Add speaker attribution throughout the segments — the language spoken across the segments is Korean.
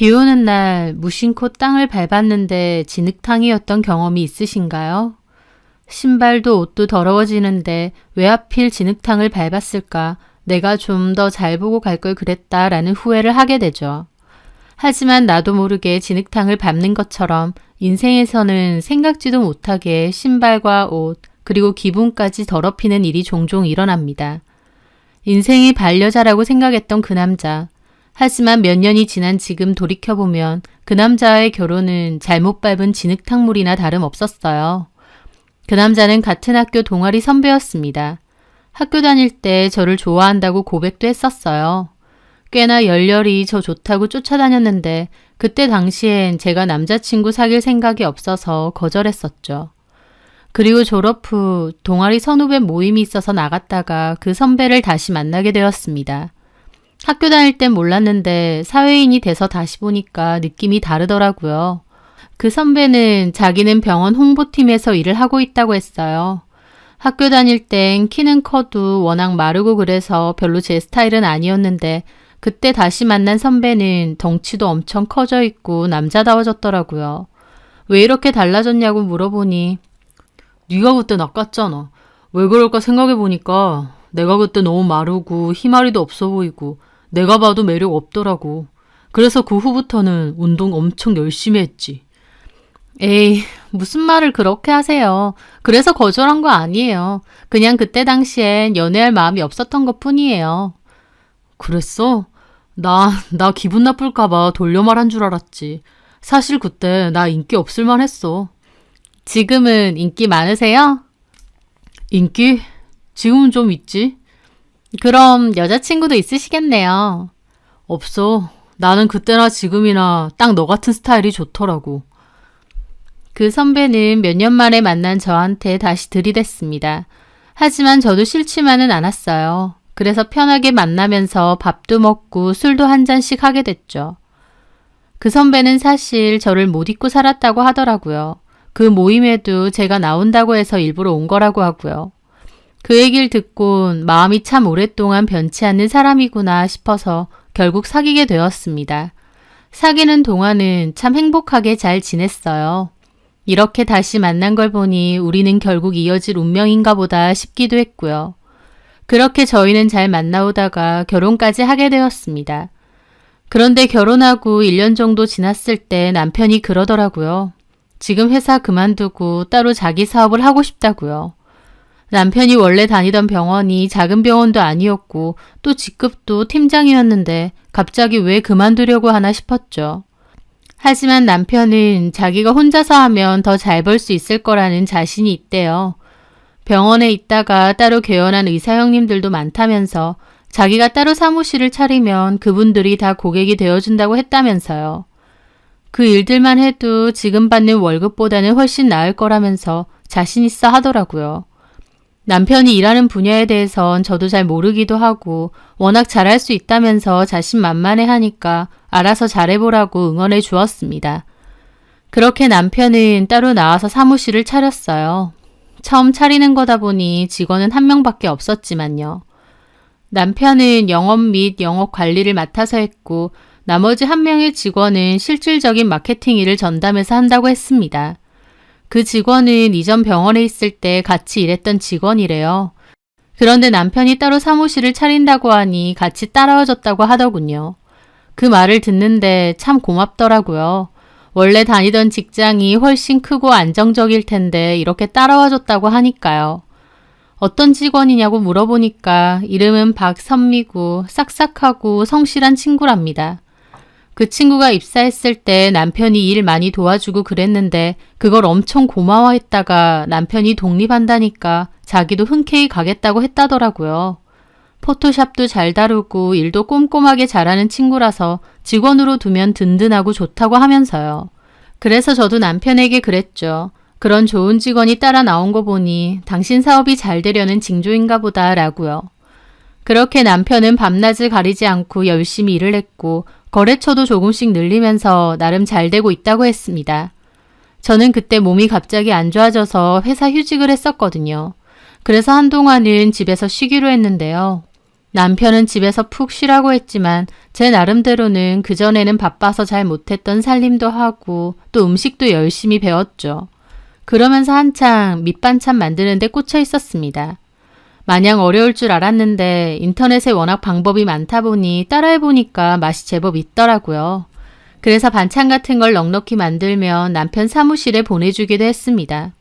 Speaker 1: 비 오는 날 무심코 땅을 밟았는데 진흙탕이었던 경험이 있으신가요? 신발도 옷도 더러워지는데 왜 하필 진흙탕을 밟았을까? 내가 좀 더 잘 보고 갈 걸 그랬다 라는 후회를 하게 되죠. 하지만 나도 모르게 진흙탕을 밟는 것처럼 인생에서는 생각지도 못하게 신발과 옷, 그리고 기분까지 더럽히는 일이 종종 일어납니다. 인생이 반려자라고 생각했던 그 남자. 하지만 몇 년이 지난 지금 돌이켜보면 그 남자와의 결혼은 잘못 밟은 진흙탕물이나 다름없었어요. 그 남자는 같은 학교 동아리 선배였습니다. 학교 다닐 때 저를 좋아한다고 고백도 했었어요. 꽤나 열렬히 저 좋다고 쫓아다녔는데 그때 당시엔 제가 남자친구 사귈 생각이 없어서 거절했었죠. 그리고 졸업 후 동아리 선후배 모임이 있어서 나갔다가 그 선배를 다시 만나게 되었습니다. 학교 다닐 땐 몰랐는데 사회인이 돼서 다시 보니까 느낌이 다르더라고요. 그 선배는 자기는 병원 홍보팀에서 일을 하고 있다고 했어요. 학교 다닐 땐 키는 커도 워낙 마르고 그래서 별로 제 스타일은 아니었는데 그때 다시 만난 선배는 덩치도 엄청 커져 있고 남자다워졌더라고요. 왜 이렇게 달라졌냐고 물어보니 네가 그때 낚았잖아. 왜 그럴까 생각해보니까 내가 그때 너무 마르고 희마리도 없어 보이고 내가 봐도 매력 없더라고. 그래서 그 후부터는 운동 엄청 열심히 했지. 에이, 무슨 말을 그렇게 하세요. 그래서 거절한 거 아니에요. 그냥 그때 당시엔 연애할 마음이 없었던 것 뿐이에요. 그랬어? 나, 나 기분 나쁠까봐 돌려 말한 줄 알았지. 사실 그때 나 인기 없을만 했어. 지금은 인기 많으세요? 인기? 지금은 좀 있지. 그럼 여자친구도 있으시겠네요. 없어. 나는 그때나 지금이나 딱 너 같은 스타일이 좋더라고. 그 선배는 몇 년 만에 만난 저한테 다시 들이댔습니다. 하지만 저도 싫지만은 않았어요. 그래서 편하게 만나면서 밥도 먹고 술도 한 잔씩 하게 됐죠. 그 선배는 사실 저를 못 잊고 살았다고 하더라고요. 그 모임에도 제가 나온다고 해서 일부러 온 거라고 하고요. 그 얘기를 듣곤 마음이 참 오랫동안 변치 않는 사람이구나 싶어서 결국 사귀게 되었습니다. 사귀는 동안은 참 행복하게 잘 지냈어요. 이렇게 다시 만난 걸 보니 우리는 결국 이어질 운명인가 보다 싶기도 했고요. 그렇게 저희는 잘 만나오다가 결혼까지 하게 되었습니다. 그런데 결혼하고 1년 정도 지났을 때 남편이 그러더라고요. 지금 회사 그만두고 따로 자기 사업을 하고 싶다고요. 남편이 원래 다니던 병원이 작은 병원도 아니었고 또 직급도 팀장이었는데 갑자기 왜 그만두려고 하나 싶었죠. 하지만 남편은 자기가 혼자서 하면 더 잘 벌 수 있을 거라는 자신이 있대요. 병원에 있다가 따로 개원한 의사 형님들도 많다면서 자기가 따로 사무실을 차리면 그분들이 다 고객이 되어준다고 했다면서요. 그 일들만 해도 지금 받는 월급보다는 훨씬 나을 거라면서 자신 있어 하더라고요. 남편이 일하는 분야에 대해선 저도 잘 모르기도 하고 워낙 잘할 수 있다면서 자신 만만해 하니까 알아서 잘해보라고 응원해 주었습니다. 그렇게 남편은 따로 나와서 사무실을 차렸어요. 처음 차리는 거다 보니 직원은 한 명밖에 없었지만요. 남편은 영업 및 영업 관리를 맡아서 했고 나머지 한 명의 직원은 실질적인 마케팅 일을 전담해서 한다고 했습니다. 그 직원은 이전 병원에 있을 때 같이 일했던 직원이래요. 그런데 남편이 따로 사무실을 차린다고 하니 같이 따라와 줬다고 하더군요. 그 말을 듣는데 참 고맙더라고요. 원래 다니던 직장이 훨씬 크고 안정적일 텐데 이렇게 따라와 줬다고 하니까요. 어떤 직원이냐고 물어보니까 이름은 박선미고 싹싹하고 성실한 친구랍니다. 그 친구가 입사했을 때 남편이 일 많이 도와주고 그랬는데 그걸 엄청 고마워했다가 남편이 독립한다니까 자기도 흔쾌히 가겠다고 했다더라고요. 포토샵도 잘 다루고 일도 꼼꼼하게 잘하는 친구라서 직원으로 두면 든든하고 좋다고 하면서요. 그래서 저도 남편에게 그랬죠. 그런 좋은 직원이 따라 나온 거 보니 당신 사업이 잘 되려는 징조인가 보다 라고요. 그렇게 남편은 밤낮을 가리지 않고 열심히 일을 했고 거래처도 조금씩 늘리면서 나름 잘 되고 있다고 했습니다. 저는 그때 몸이 갑자기 안 좋아져서 회사 휴직을 했었거든요. 그래서 한동안은 집에서 쉬기로 했는데요. 남편은 집에서 푹 쉬라고 했지만 제 나름대로는 그전에는 바빠서 잘 못했던 살림도 하고 또 음식도 열심히 배웠죠. 그러면서 한창 밑반찬 만드는데 꽂혀 있었습니다. 마냥 어려울 줄 알았는데 인터넷에 워낙 방법이 많다 보니 따라해보니까 맛이 제법 있더라고요. 그래서 반찬 같은 걸 넉넉히 만들면 남편 사무실에 보내주기도 했습니다.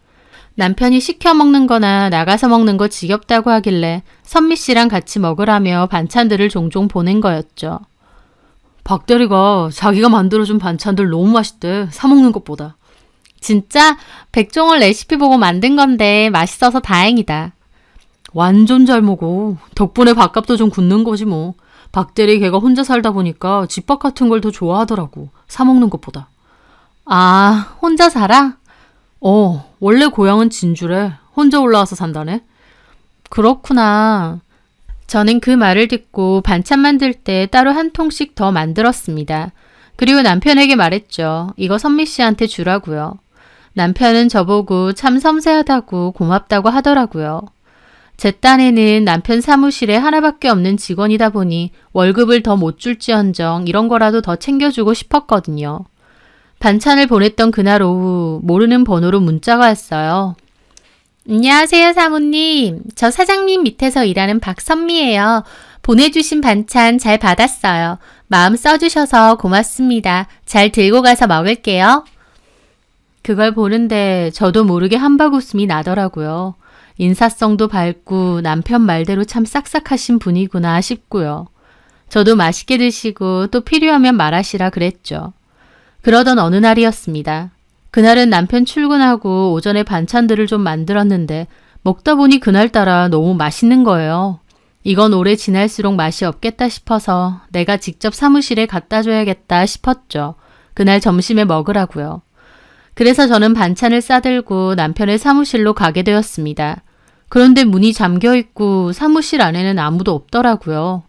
Speaker 1: 남편이 시켜 먹는 거나 나가서 먹는 거 지겹다고 하길래 선미 씨랑 같이 먹으라며 반찬들을 종종 보낸 거였죠. 박 대리가 자기가 만들어준 반찬들 너무 맛있대. 사먹는 것보다. 진짜 백종원 레시피 보고 만든 건데 맛있어서 다행이다. 완전 잘 먹어. 덕분에 밥값도 좀 굳는 거지 뭐. 박대리 걔가 혼자 살다 보니까 집밥 같은 걸 더 좋아하더라고. 사 먹는 것보다. 아, 혼자 살아? 어, 원래 고향은 진주래. 혼자 올라와서 산다네. 그렇구나. 저는 그 말을 듣고 반찬 만들 때 따로 한 통씩 더 만들었습니다. 그리고 남편에게 말했죠. 이거 선미 씨한테 주라고요. 남편은 저보고 참 섬세하다고 고맙다고 하더라고요. 제 딴에는 남편 사무실에 하나밖에 없는 직원이다 보니 월급을 더 못 줄지언정 이런 거라도 더 챙겨주고 싶었거든요. 반찬을 보냈던 그날 오후 모르는 번호로 문자가 왔어요. 안녕하세요, 사모님. 저 사장님 밑에서 일하는 박선미예요. 보내주신 반찬 잘 받았어요. 마음 써주셔서 고맙습니다. 잘 들고 가서 먹을게요. 그걸 보는데 저도 모르게 한박 웃음이 나더라고요. 인사성도 밝고 남편 말대로 참 싹싹하신 분이구나 싶고요. 저도 맛있게 드시고 또 필요하면 말하시라 그랬죠. 그러던 어느 날이었습니다. 그날은 남편 출근하고 오전에 반찬들을 좀 만들었는데 먹다 보니 그날따라 너무 맛있는 거예요. 이건 오래 지날수록 맛이 없겠다 싶어서 내가 직접 사무실에 갖다 줘야겠다 싶었죠. 그날 점심에 먹으라고요. 그래서 저는 반찬을 싸들고 남편의 사무실로 가게 되었습니다. 그런데 문이 잠겨 있고 사무실 안에는 아무도 없더라고요.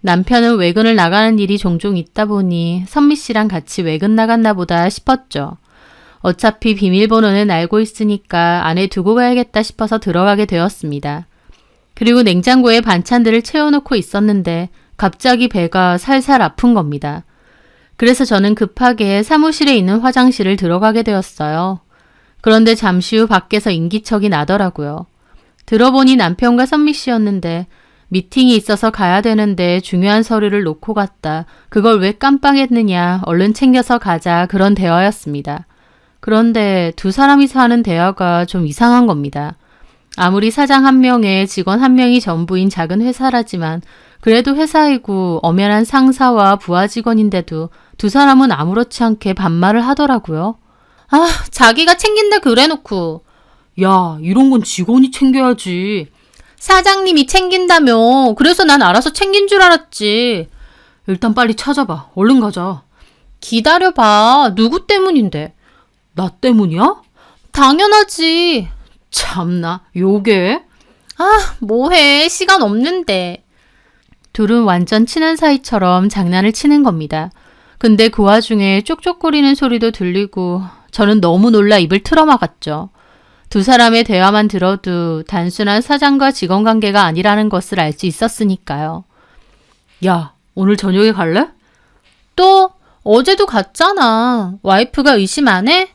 Speaker 1: 남편은 외근을 나가는 일이 종종 있다 보니 선미 씨랑 같이 외근 나갔나 보다 싶었죠. 어차피 비밀번호는 알고 있으니까 안에 두고 가야겠다 싶어서 들어가게 되었습니다. 그리고 냉장고에 반찬들을 채워놓고 있었는데 갑자기 배가 살살 아픈 겁니다. 그래서 저는 급하게 사무실에 있는 화장실을 들어가게 되었어요. 그런데 잠시 후 밖에서 인기척이 나더라고요. 들어보니 남편과 선미 씨였는데 미팅이 있어서 가야 되는데 중요한 서류를 놓고 갔다. 그걸 왜 깜빡했느냐. 얼른 챙겨서 가자. 그런 대화였습니다. 그런데 두 사람이서 하는 대화가 좀 이상한 겁니다. 아무리 사장 한 명에 직원 한 명이 전부인 작은 회사라지만 그래도 회사이고 엄연한 상사와 부하 직원인데도 두 사람은 아무렇지 않게 반말을 하더라고요. 아, 자기가 챙긴다 그래 놓고. 야, 이런 건 직원이 챙겨야지. 사장님이 챙긴다며. 그래서 난 알아서 챙긴 줄 알았지. 일단 빨리 찾아봐. 얼른 가자. 기다려봐. 누구 때문인데? 나 때문이야? 당연하지. 참나, 요게? 아, 뭐해. 시간 없는데. 둘은 완전 친한 사이처럼 장난을 치는 겁니다. 근데 그 와중에 쪽쪽거리는 소리도 들리고 저는 너무 놀라 입을 틀어막았죠. 두 사람의 대화만 들어도 단순한 사장과 직원 관계가 아니라는 것을 알 수 있었으니까요. 야, 오늘 저녁에 갈래? 또 어제도 갔잖아. 와이프가 의심 안 해?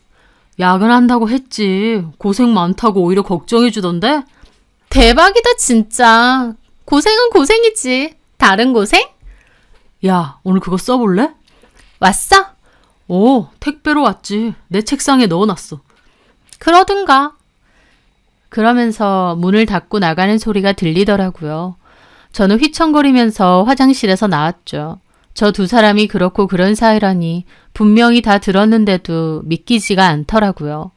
Speaker 1: 야근한다고 했지. 고생 많다고 오히려 걱정해 주던데? 대박이다, 진짜. 고생은 고생이지. 다른 고생? 야, 오늘 그거 써볼래? 왔어? 오, 택배로 왔지. 내 책상에 넣어놨어. 그러든가. 그러면서 문을 닫고 나가는 소리가 들리더라고요. 저는 휘청거리면서 화장실에서 나왔죠. 저 두 사람이 그렇고 그런 사이라니 분명히 다 들었는데도 믿기지가 않더라고요.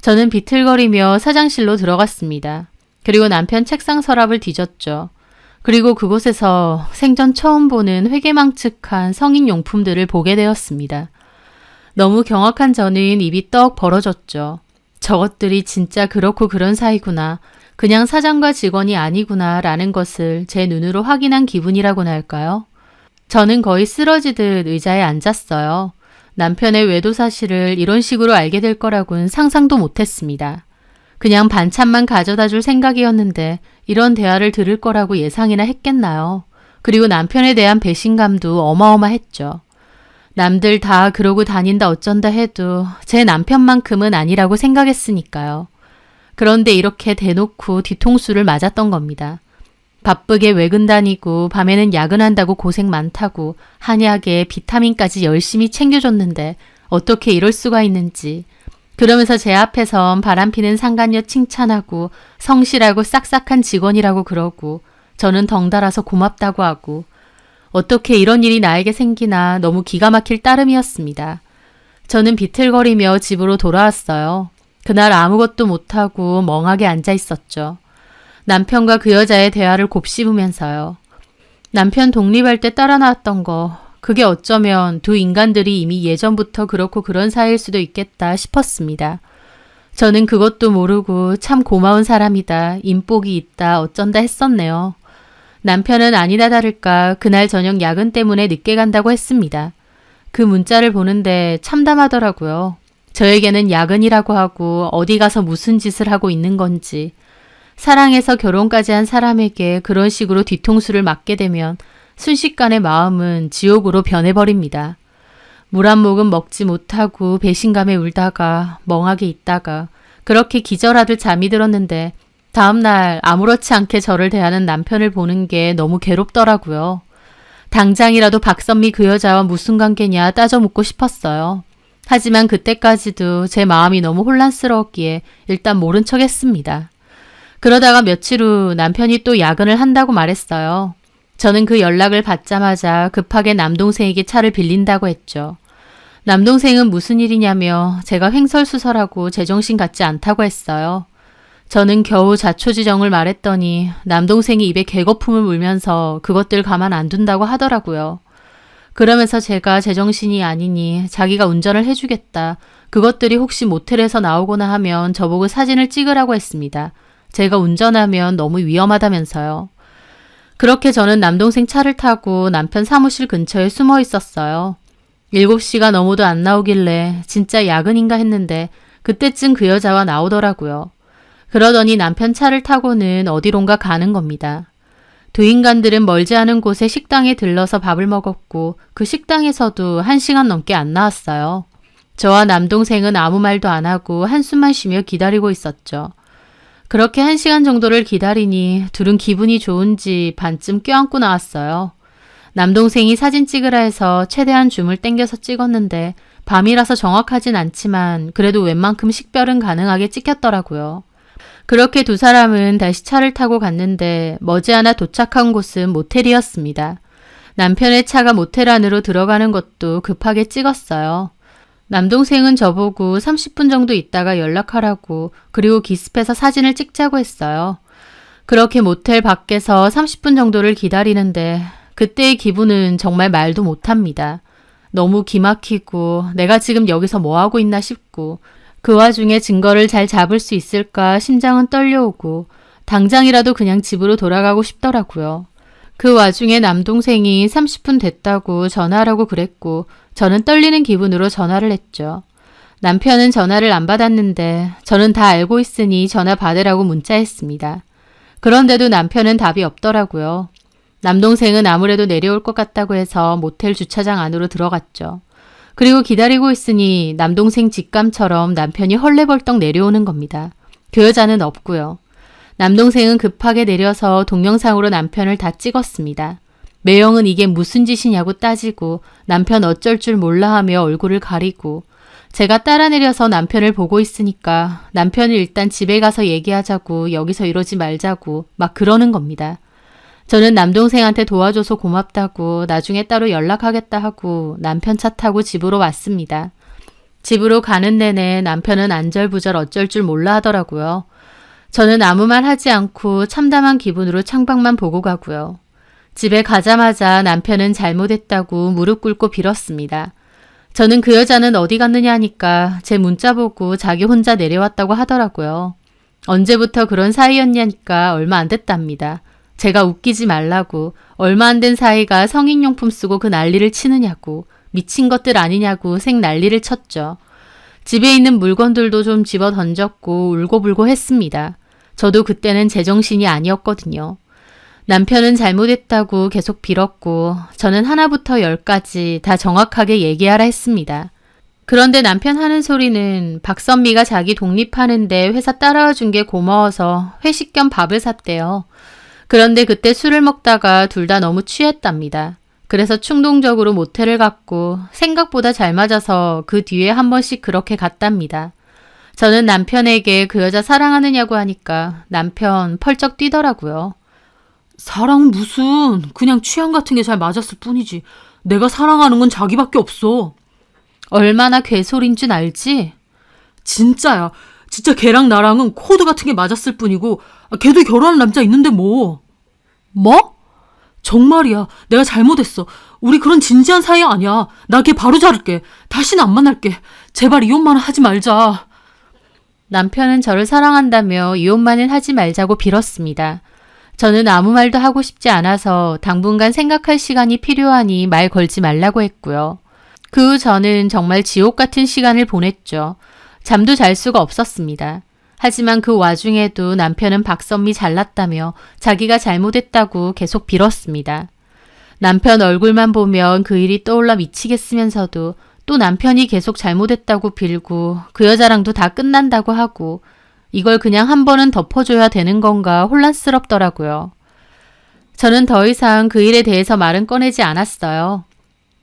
Speaker 1: 저는 비틀거리며 사장실로 들어갔습니다. 그리고 남편 책상 서랍을 뒤졌죠. 그리고 그곳에서 생전 처음 보는 회개망측한 성인 용품들을 보게 되었습니다. 너무 경악한 저는 입이 떡 벌어졌죠. 저것들이 진짜 그렇고 그런 사이구나. 그냥 사장과 직원이 아니구나 라는 것을 제 눈으로 확인한 기분이라고나 할까요? 저는 거의 쓰러지듯 의자에 앉았어요. 남편의 외도 사실을 이런 식으로 알게 될 거라고는 상상도 못했습니다. 그냥 반찬만 가져다 줄 생각이었는데 이런 대화를 들을 거라고 예상이나 했겠나요? 그리고 남편에 대한 배신감도 어마어마했죠. 남들 다 그러고 다닌다 어쩐다 해도 제 남편만큼은 아니라고 생각했으니까요. 그런데 이렇게 대놓고 뒤통수를 맞았던 겁니다. 바쁘게 외근 다니고 밤에는 야근한다고 고생 많다고 한약에 비타민까지 열심히 챙겨줬는데 어떻게 이럴 수가 있는지 그러면서 제 앞에선 바람피는 상간녀 칭찬하고 성실하고 싹싹한 직원이라고 그러고 저는 덩달아서 고맙다고 하고 어떻게 이런 일이 나에게 생기나 너무 기가 막힐 따름이었습니다. 저는 비틀거리며 집으로 돌아왔어요. 그날 아무것도 못하고 멍하게 앉아 있었죠. 남편과 그 여자의 대화를 곱씹으면서요. 남편 독립할 때 따라 나왔던 거, 그게 어쩌면 두 인간들이 이미 예전부터 그렇고 그런 사이일 수도 있겠다 싶었습니다. 저는 그것도 모르고 참 고마운 사람이다, 인복이 있다, 어쩐다 했었네요. 남편은 아니나 다를까 그날 저녁 야근 때문에 늦게 간다고 했습니다. 그 문자를 보는데 참담하더라고요. 저에게는 야근이라고 하고 어디 가서 무슨 짓을 하고 있는 건지. 사랑해서 결혼까지 한 사람에게 그런 식으로 뒤통수를 맞게 되면 순식간에 마음은 지옥으로 변해버립니다. 물 한 모금 먹지 못하고 배신감에 울다가 멍하게 있다가 그렇게 기절하듯 잠이 들었는데 다음날 아무렇지 않게 저를 대하는 남편을 보는 게 너무 괴롭더라고요. 당장이라도 박선미 그 여자와 무슨 관계냐 따져 묻고 싶었어요. 하지만 그때까지도 제 마음이 너무 혼란스러웠기에 일단 모른 척 했습니다. 그러다가 며칠 후 남편이 또 야근을 한다고 말했어요. 저는 그 연락을 받자마자 급하게 남동생에게 차를 빌린다고 했죠. 남동생은 무슨 일이냐며 제가 횡설수설하고 제정신 같지 않다고 했어요. 저는 겨우 자초지정을 말했더니 남동생이 입에 개거품을 물면서 그것들 가만 안 둔다고 하더라고요. 그러면서 제가 제정신이 아니니 자기가 운전을 해주겠다. 그것들이 혹시 모텔에서 나오거나 하면 저보고 사진을 찍으라고 했습니다. 제가 운전하면 너무 위험하다면서요. 그렇게 저는 남동생 차를 타고 남편 사무실 근처에 숨어 있었어요. 7시가 넘어도 안 나오길래 진짜 야근인가 했는데 그때쯤 그 여자와 나오더라고요. 그러더니 남편 차를 타고는 어디론가 가는 겁니다. 두 인간들은 멀지 않은 곳에 식당에 들러서 밥을 먹었고 그 식당에서도 한 시간 넘게 안 나왔어요. 저와 남동생은 아무 말도 안 하고 한숨만 쉬며 기다리고 있었죠. 그렇게 한 시간 정도를 기다리니 둘은 기분이 좋은지 반쯤 껴안고 나왔어요. 남동생이 사진 찍으라 해서 최대한 줌을 땡겨서 찍었는데 밤이라서 정확하진 않지만 그래도 웬만큼 식별은 가능하게 찍혔더라고요. 그렇게 두 사람은 다시 차를 타고 갔는데 머지않아 도착한 곳은 모텔이었습니다. 남편의 차가 모텔 안으로 들어가는 것도 급하게 찍었어요. 남동생은 저보고 30분 정도 있다가 연락하라고 그리고 기습해서 사진을 찍자고 했어요. 그렇게 모텔 밖에서 30분 정도를 기다리는데 그때의 기분은 정말 말도 못합니다. 너무 기막히고 내가 지금 여기서 뭐 하고 있나 싶고 그 와중에 증거를 잘 잡을 수 있을까 심장은 떨려오고 당장이라도 그냥 집으로 돌아가고 싶더라고요. 그 와중에 남동생이 30분 됐다고 전화하라고 그랬고 저는 떨리는 기분으로 전화를 했죠. 남편은 전화를 안 받았는데 저는 다 알고 있으니 전화 받으라고 문자했습니다. 그런데도 남편은 답이 없더라고요. 남동생은 아무래도 내려올 것 같다고 해서 모텔 주차장 안으로 들어갔죠. 그리고 기다리고 있으니 남동생 직감처럼 남편이 헐레벌떡 내려오는 겁니다. 그 여자는 없고요. 남동생은 급하게 내려서 동영상으로 남편을 다 찍었습니다. 매형은 이게 무슨 짓이냐고 따지고 남편 어쩔 줄 몰라 하며 얼굴을 가리고 제가 따라 내려서 남편을 보고 있으니까 남편을 일단 집에 가서 얘기하자고 여기서 이러지 말자고 막 그러는 겁니다. 저는 남동생한테 도와줘서 고맙다고 나중에 따로 연락하겠다 하고 남편 차 타고 집으로 왔습니다. 집으로 가는 내내 남편은 안절부절 어쩔 줄 몰라 하더라고요. 저는 아무 말 하지 않고 참담한 기분으로 창밖만 보고 가고요. 집에 가자마자 남편은 잘못했다고 무릎 꿇고 빌었습니다. 저는 그 여자는 어디 갔느냐 하니까 제 문자 보고 자기 혼자 내려왔다고 하더라고요. 언제부터 그런 사이였냐니까 얼마 안 됐답니다. 제가 웃기지 말라고 얼마 안 된 사이가 성인용품 쓰고 그 난리를 치느냐고 미친 것들 아니냐고 생 난리를 쳤죠. 집에 있는 물건들도 좀 집어 던졌고 울고불고 했습니다. 저도 그때는 제정신이 아니었거든요. 남편은 잘못했다고 계속 빌었고 저는 하나부터 열까지 다 정확하게 얘기하라 했습니다. 그런데 남편 하는 소리는 박선미가 자기 독립하는데 회사 따라와 준 게 고마워서 회식 겸 밥을 샀대요. 그런데 그때 술을 먹다가 둘 다 너무 취했답니다. 그래서 충동적으로 모텔을 갔고 생각보다 잘 맞아서 그 뒤에 한 번씩 그렇게 갔답니다. 저는 남편에게 그 여자 사랑하느냐고 하니까 남편 펄쩍 뛰더라고요.
Speaker 2: 사랑 무슨 그냥 취향 같은 게 잘 맞았을 뿐이지. 내가 사랑하는 건 자기밖에 없어.
Speaker 1: 얼마나 괴소린 줄 알지?
Speaker 2: 진짜야. 진짜 걔랑 나랑은 코드 같은 게 맞았을 뿐이고 아, 걔도 결혼한 남자 있는데 뭐. 뭐? 정말이야. 내가 잘못했어. 우리 그런 진지한 사이 아니야. 나 걔 바로 자를게. 다시는 안 만날게. 제발 이혼만 하지 말자.
Speaker 1: 남편은 저를 사랑한다며 이혼만은 하지 말자고 빌었습니다. 저는 아무 말도 하고 싶지 않아서 당분간 생각할 시간이 필요하니 말 걸지 말라고 했고요. 그 후 저는 정말 지옥 같은 시간을 보냈죠. 잠도 잘 수가 없었습니다. 하지만 그 와중에도 남편은 박선미 잘났다며 자기가 잘못했다고 계속 빌었습니다. 남편 얼굴만 보면 그 일이 떠올라 미치겠으면서도 또 남편이 계속 잘못했다고 빌고 그 여자랑도 다 끝난다고 하고 이걸 그냥 한 번은 덮어줘야 되는 건가 혼란스럽더라고요. 저는 더 이상 그 일에 대해서 말은 꺼내지 않았어요.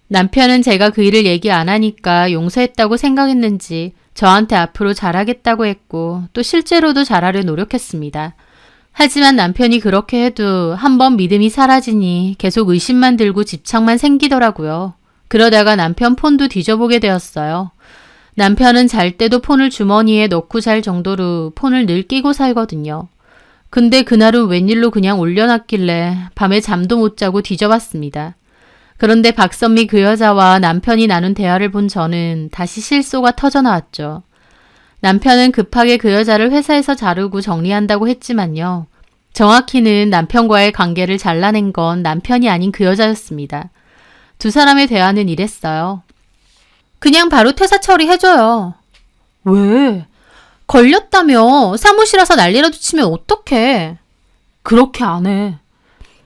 Speaker 1: 남편은 제가 그 일을 얘기 안 하니까 용서했다고 생각했는지 저한테 앞으로 잘하겠다고 했고 또 실제로도 잘하려 노력했습니다. 하지만 남편이 그렇게 해도 한번 믿음이 사라지니 계속 의심만 들고 집착만 생기더라고요. 그러다가 남편 폰도 뒤져보게 되었어요. 남편은 잘 때도 폰을 주머니에 넣고 잘 정도로 폰을 늘 끼고 살거든요. 근데 그날은 웬일로 그냥 올려놨길래 밤에 잠도 못 자고 뒤져봤습니다. 그런데 박선미 그 여자와 남편이 나눈 대화를 본 저는 다시 실소가 터져 나왔죠. 남편은 급하게 그 여자를 회사에서 자르고 정리한다고 했지만요. 정확히는 남편과의 관계를 잘라낸 건 남편이 아닌 그 여자였습니다. 두 사람의 대화는 이랬어요. 그냥 바로 퇴사 처리해줘요.
Speaker 2: 왜?
Speaker 1: 걸렸다며 사무실 와서 난리라도 치면 어떡해.
Speaker 2: 그렇게 안 해.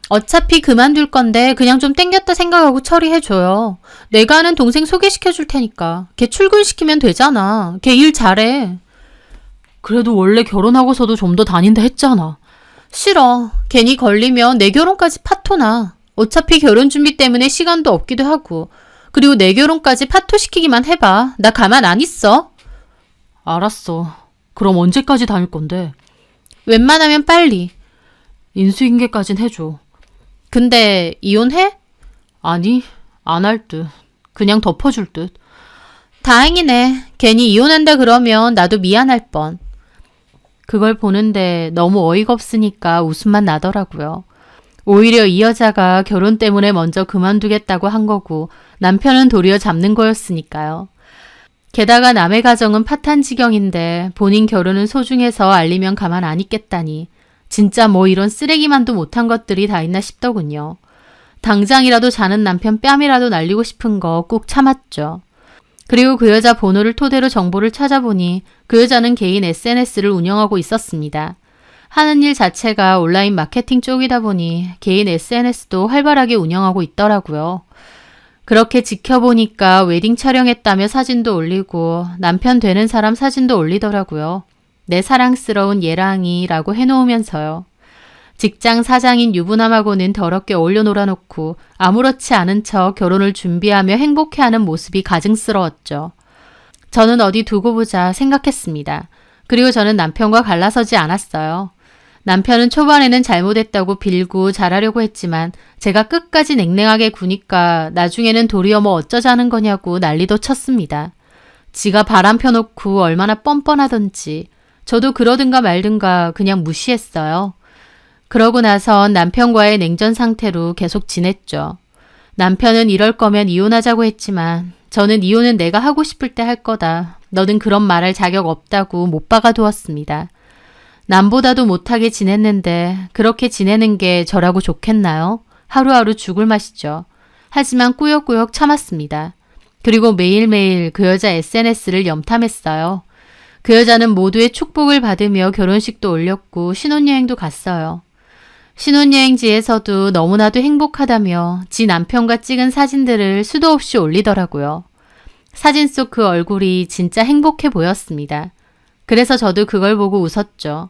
Speaker 1: 어차피 그만둘 건데 그냥 좀 땡겼다 생각하고 처리해줘요. 내가 아는 동생 소개시켜줄 테니까. 걔 출근시키면 되잖아. 걔 일 잘해.
Speaker 2: 그래도 원래 결혼하고서도 좀 더 다닌다 했잖아.
Speaker 1: 싫어. 괜히 걸리면 내 결혼까지 파토나. 어차피 결혼 준비 때문에 시간도 없기도 하고. 그리고 내 결혼까지 파토시키기만 해봐. 나 가만 안 있어.
Speaker 2: 알았어. 그럼 언제까지 다닐 건데?
Speaker 1: 웬만하면 빨리.
Speaker 2: 인수인계까진 해줘.
Speaker 1: 근데 이혼해?
Speaker 2: 아니, 안 할 듯. 그냥 덮어줄 듯.
Speaker 1: 다행이네. 괜히 이혼한다 그러면 나도 미안할 뻔. 그걸 보는데 너무 어이가 없으니까 웃음만 나더라고요. 오히려 이 여자가 결혼 때문에 먼저 그만두겠다고 한 거고 남편은 도리어 잡는 거였으니까요. 게다가 남의 가정은 파탄 지경인데 본인 결혼은 소중해서 알리면 가만 안 있겠다니 진짜 뭐 이런 쓰레기만도 못한 것들이 다 있나 싶더군요. 당장이라도 자는 남편 뺨이라도 날리고 싶은 거꾹 참았죠. 그리고 그 여자 번호를 토대로 정보를 찾아보니 그 여자는 개인 SNS를 운영하고 있었습니다. 하는 일 자체가 온라인 마케팅 쪽이다 보니 개인 SNS도 활발하게 운영하고 있더라고요. 그렇게 지켜보니까 웨딩 촬영했다며 사진도 올리고 남편 되는 사람 사진도 올리더라고요. 내 사랑스러운 예랑이라고 해놓으면서요. 직장 사장인 유부남하고는 더럽게 어울려 놀아놓고 아무렇지 않은 척 결혼을 준비하며 행복해하는 모습이 가증스러웠죠. 저는 어디 두고 보자 생각했습니다. 그리고 저는 남편과 갈라서지 않았어요. 남편은 초반에는 잘못했다고 빌고 잘하려고 했지만 제가 끝까지 냉랭하게 구니까 나중에는 도리어 뭐 어쩌자는 거냐고 난리도 쳤습니다. 지가 바람 펴놓고 얼마나 뻔뻔하던지 저도 그러든가 말든가 그냥 무시했어요. 그러고 나선 남편과의 냉전 상태로 계속 지냈죠. 남편은 이럴 거면 이혼하자고 했지만 저는 이혼은 내가 하고 싶을 때 할 거다. 너는 그런 말할 자격 없다고 못 박아두었습니다. 남보다도 못하게 지냈는데 그렇게 지내는 게 저라고 좋겠나요? 하루하루 죽을 맛이죠. 하지만 꾸역꾸역 참았습니다. 그리고 매일매일 그 여자 SNS를 염탐했어요. 그 여자는 모두의 축복을 받으며 결혼식도 올렸고 신혼여행도 갔어요. 신혼여행지에서도 너무나도 행복하다며 지 남편과 찍은 사진들을 수도 없이 올리더라고요. 사진 속 그 얼굴이 진짜 행복해 보였습니다. 그래서 저도 그걸 보고 웃었죠.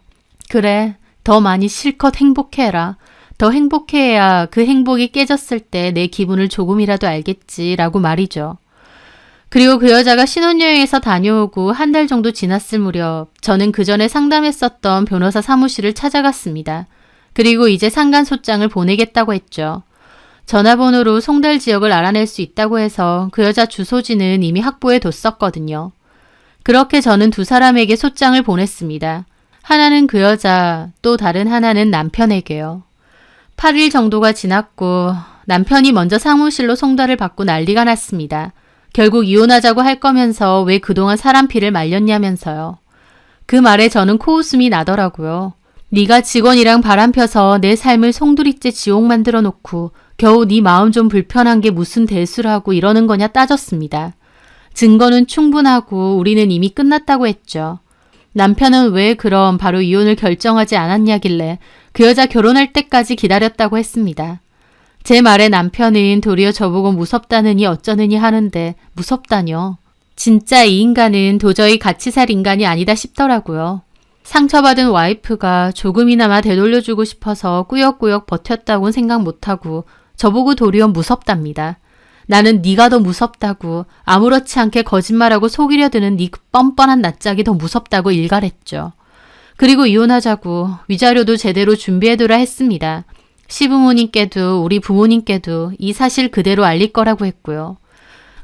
Speaker 1: 그래, 더 많이 실컷 행복해라. 더 행복해야 그 행복이 깨졌을 때 내 기분을 조금이라도 알겠지라고 말이죠. 그리고 그 여자가 신혼여행에서 다녀오고 한 달 정도 지났을 무렵 저는 그 전에 상담했었던 변호사 사무실을 찾아갔습니다. 그리고 이제 상간소장을 보내겠다고 했죠. 전화번호로 송달 지역을 알아낼 수 있다고 해서 그 여자 주소지는 이미 확보해 뒀었거든요. 그렇게 저는 두 사람에게 소장을 보냈습니다. 하나는 그 여자, 또 다른 하나는 남편에게요. 8일 정도가 지났고 남편이 먼저 사무실로 송달을 받고 난리가 났습니다. 결국 이혼하자고 할 거면서 왜 그동안 사람 피를 말렸냐면서요. 그 말에 저는 코웃음이 나더라고요. 네가 직원이랑 바람 펴서 내 삶을 송두리째 지옥 만들어 놓고 겨우 네 마음 좀 불편한 게 무슨 대수라고 이러는 거냐 따졌습니다. 증거는 충분하고 우리는 이미 끝났다고 했죠. 남편은 왜 그럼 바로 이혼을 결정하지 않았냐길래 그 여자 결혼할 때까지 기다렸다고 했습니다. 제 말에 남편은 도리어 저보고 무섭다느니 어쩌느니 하는데 무섭다뇨. 진짜 이 인간은 도저히 같이 살 인간이 아니다 싶더라고요. 상처받은 와이프가 조금이나마 되돌려주고 싶어서 꾸역꾸역 버텼다고는 생각 못하고 저보고 도리어 무섭답니다. 나는 네가 더 무섭다고 아무렇지 않게 거짓말하고 속이려 드는 네 뻔뻔한 낯짝이 더 무섭다고 일갈했죠. 그리고 이혼하자고 위자료도 제대로 준비해두라 했습니다. 시부모님께도 우리 부모님께도 이 사실 그대로 알릴 거라고 했고요.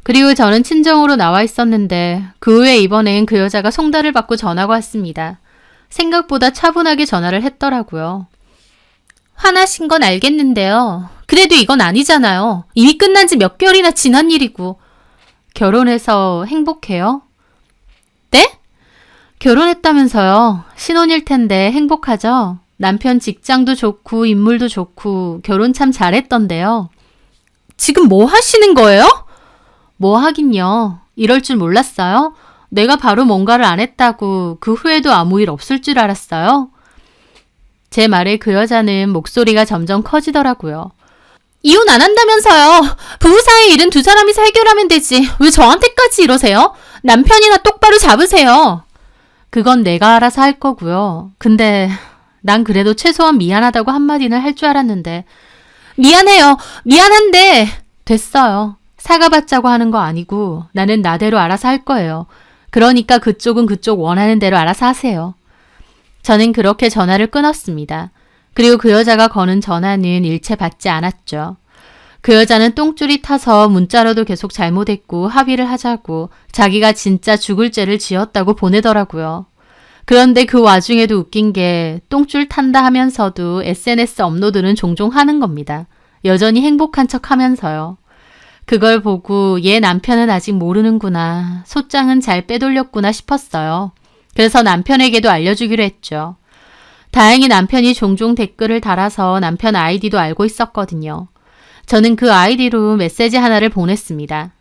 Speaker 1: 그리고 저는 친정으로 나와 있었는데 그 후에 이번엔 그 여자가 송달을 받고 전화가 왔습니다. 생각보다 차분하게 전화를 했더라고요. 화나신 건 알겠는데요. 그래도 이건 아니잖아요. 이미 끝난 지 몇 개월이나 지난 일이고. 결혼해서 행복해요? 네? 결혼했다면서요. 신혼일 텐데 행복하죠? 남편 직장도 좋고 인물도 좋고 결혼 참 잘했던데요. 지금 뭐 하시는 거예요? 뭐 하긴요. 이럴 줄 몰랐어요. 내가 바로 뭔가를 안 했다고 그 후에도 아무 일 없을 줄 알았어요. 제 말에 그 여자는 목소리가 점점 커지더라고요. 이혼 안 한다면서요. 부부 사이 일은 두 사람이서 해결하면 되지. 왜 저한테까지 이러세요? 남편이나 똑바로 잡으세요. 그건 내가 알아서 할 거고요. 근데 난 그래도 최소한 미안하다고 한마디는 할 줄 알았는데. 미안해요. 미안한데. 됐어요. 사과받자고 하는 거 아니고 나는 나대로 알아서 할 거예요. 그러니까 그쪽은 그쪽 원하는 대로 알아서 하세요. 저는 그렇게 전화를 끊었습니다. 그리고 그 여자가 거는 전화는 일체 받지 않았죠. 그 여자는 똥줄이 타서 문자로도 계속 잘못했고 합의를 하자고 자기가 진짜 죽을 죄를 지었다고 보내더라고요. 그런데 그 와중에도 웃긴 게 똥줄 탄다 하면서도 SNS 업로드는 종종 하는 겁니다. 여전히 행복한 척 하면서요. 그걸 보고 얘 남편은 아직 모르는구나. 소장은 잘 빼돌렸구나 싶었어요. 그래서 남편에게도 알려주기로 했죠. 다행히 남편이 종종 댓글을 달아서 남편 아이디도 알고 있었거든요. 저는 그 아이디로 메시지 하나를 보냈습니다.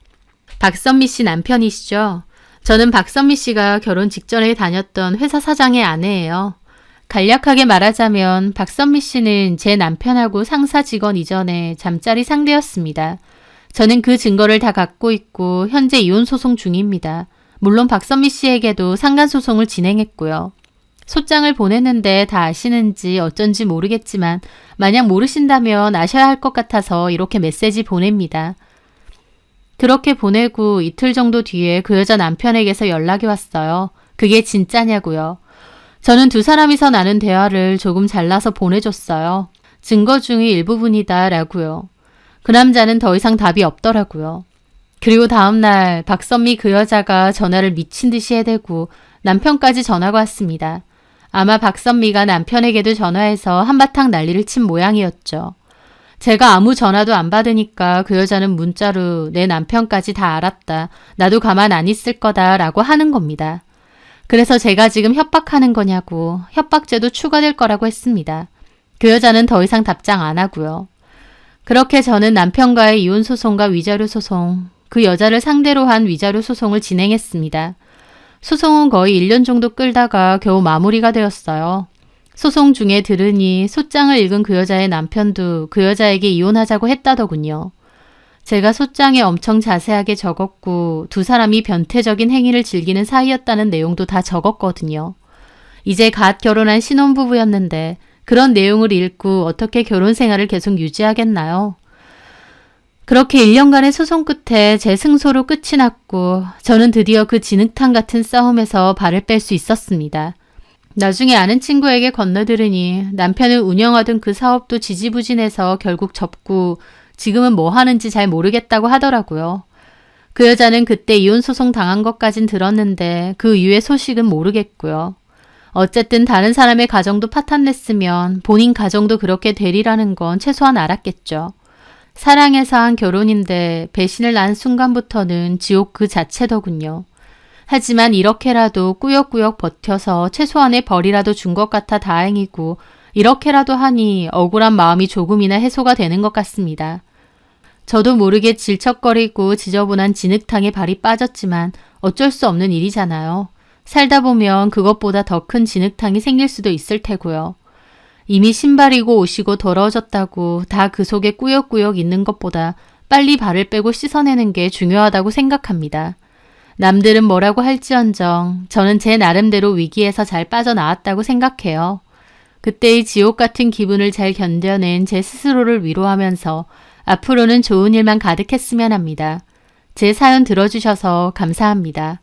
Speaker 1: 박선미 씨 남편이시죠? 저는 박선미 씨가 결혼 직전에 다녔던 회사 사장의 아내예요. 간략하게 말하자면 박선미 씨는 제 남편하고 상사 직원 이전에 잠자리 상대였습니다. 저는 그 증거를 다 갖고 있고 현재 이혼 소송 중입니다. 물론 박선미 씨에게도 상간 소송을 진행했고요. 소장을 보냈는데 다 아시는지 어쩐지 모르겠지만 만약 모르신다면 아셔야 할 것 같아서 이렇게 메시지 보냅니다. 그렇게 보내고 이틀 정도 뒤에 그 여자 남편에게서 연락이 왔어요. 그게 진짜냐고요. 저는 두 사람이서 나눈 대화를 조금 잘라서 보내줬어요. 증거 중의 일부분이다 라고요. 그 남자는 더 이상 답이 없더라고요. 그리고 다음날 박선미 그 여자가 전화를 미친 듯이 해대고 남편까지 전화가 왔습니다. 아마 박선미가 남편에게도 전화해서 한바탕 난리를 친 모양이었죠. 제가 아무 전화도 안 받으니까 그 여자는 문자로 내 남편까지 다 알았다. 나도 가만 안 있을 거다 라고 하는 겁니다. 그래서 제가 지금 협박하는 거냐고 협박죄도 추가될 거라고 했습니다. 그 여자는 더 이상 답장 안 하고요. 그렇게 저는 남편과의 이혼 소송과 위자료 소송 그 여자를 상대로 한 위자료 소송을 진행했습니다. 소송은 거의 1년 정도 끌다가 겨우 마무리가 되었어요. 소송 중에 들으니 소장을 읽은 그 여자의 남편도 그 여자에게 이혼하자고 했다더군요. 제가 소장에 엄청 자세하게 적었고 두 사람이 변태적인 행위를 즐기는 사이였다는 내용도 다 적었거든요. 이제 갓 결혼한 신혼부부였는데 그런 내용을 읽고 어떻게 결혼 생활을 계속 유지하겠나요? 그렇게 1년간의 소송 끝에 제 승소로 끝이 났고 저는 드디어 그 진흙탕 같은 싸움에서 발을 뺄 수 있었습니다. 나중에 아는 친구에게 건너들으니 남편을 운영하던 그 사업도 지지부진해서 결국 접고 지금은 뭐 하는지 잘 모르겠다고 하더라고요. 그 여자는 그때 이혼 소송 당한 것까진 들었는데 그 이후의 소식은 모르겠고요. 어쨌든 다른 사람의 가정도 파탄냈으면 본인 가정도 그렇게 되리라는 건 최소한 알았겠죠. 사랑해서 한 결혼인데 배신을 난 순간부터는 지옥 그 자체더군요. 하지만 이렇게라도 꾸역꾸역 버텨서 최소한의 벌이라도 준 것 같아 다행이고 이렇게라도 하니 억울한 마음이 조금이나 해소가 되는 것 같습니다. 저도 모르게 질척거리고 지저분한 진흙탕에 발이 빠졌지만 어쩔 수 없는 일이잖아요. 살다 보면 그것보다 더 큰 진흙탕이 생길 수도 있을 테고요. 이미 신발이고 옷이고 더러워졌다고 다 그 속에 꾸역꾸역 있는 것보다 빨리 발을 빼고 씻어내는 게 중요하다고 생각합니다. 남들은 뭐라고 할지언정 저는 제 나름대로 위기에서 잘 빠져나왔다고 생각해요. 그때의 지옥 같은 기분을 잘 견뎌낸 제 스스로를 위로하면서 앞으로는 좋은 일만 가득했으면 합니다. 제 사연 들어주셔서 감사합니다.